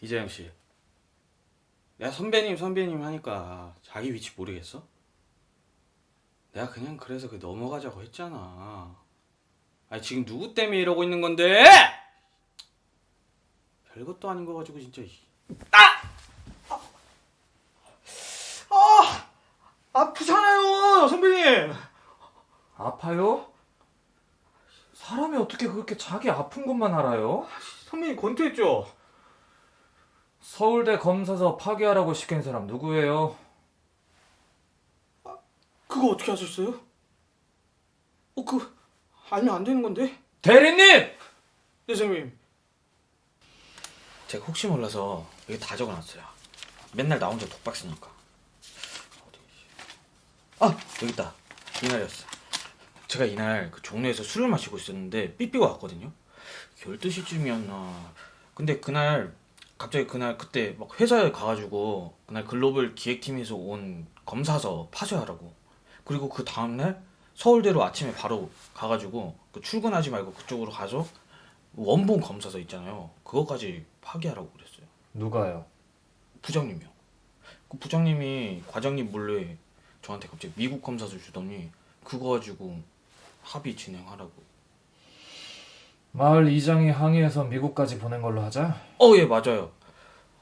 이재영 씨. 내가 선배님 선배님 하니까 자기 위치 모르겠어? 내가 그냥 그래서 그 넘어가자고 했잖아. 아니 지금 누구 때문에 이러고 있는 건데? 별것도 아닌 거 가지고 진짜. 이- 아프잖아요, 선배님. 아파요? 사람이 어떻게 그렇게 자기 아픈 것만 알아요? 선배님 권투했죠? 서울대 검사서 파기하라고 시킨 사람 누구예요? 그거 어떻게 하셨어요? 어, 그 알면 안 되는 건데? 대리님! 네, 선배님. 제가 혹시 몰라서 여기 다 적어놨어요. 맨날 나 혼자 독박 쓰니까. 어디? 아 여기 있다. 이날이었어. 제가 이날 그 종로에서 술을 마시고 있었는데 삐삐가 왔거든요. 12시쯤이었나. 근데 그날 갑자기 그날 그때 막 회사에 가가지고 그날 글로벌 기획팀에서 온 검사서 파쇄하라고. 그리고 그 다음날 서울대로 아침에 바로 가가지고 그 출근하지 말고 그쪽으로 가서 원본 검사서 있잖아요. 그거까지 파기하라고 그랬어요. 누가요? 부장님이요. 그 부장님이 과장님 몰래 저한테 갑자기 미국 검사서 주더니 그거 가지고 합의 진행하라고. 마을 이장이 항의해서 미국까지 보낸 걸로 하자. 어, 예, 맞아요.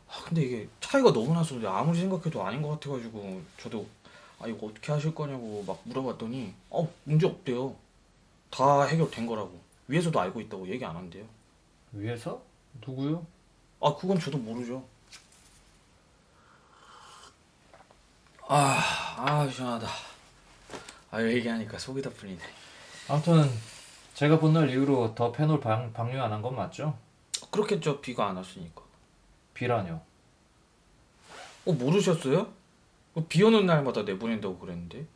아, 근데 이게 차이가 너무 나서 아무리 생각해도 아닌 것 같아가지고 저도 아 이거 어떻게 하실 거냐고 막 물어봤더니 어 문제 없대요. 다 해결된 거라고. 위에서도 알고 있다고 얘기 안 한대요. 위에서? 누구요? 아 그건 저도 모르죠. 아, 아 시원하다. 아 얘기하니까 속이 다 풀리네. 아무튼 제가 본 날 이후로 더 패널 방, 방류 안 한 건 맞죠? 그렇겠죠 비가 안 왔으니까. 비라뇨. 어 모르셨어요? 어, 비 오는 날마다 내보낸다고 그랬는데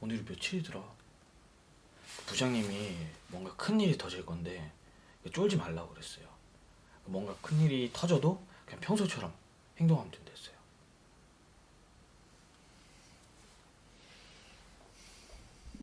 오늘이 며칠이더라. 부장님이 뭔가 큰 일이 터질 건데 쫄지 말라고 그랬어요. 뭔가 큰 일이 터져도 그냥 평소처럼 행동하면 된댔어요.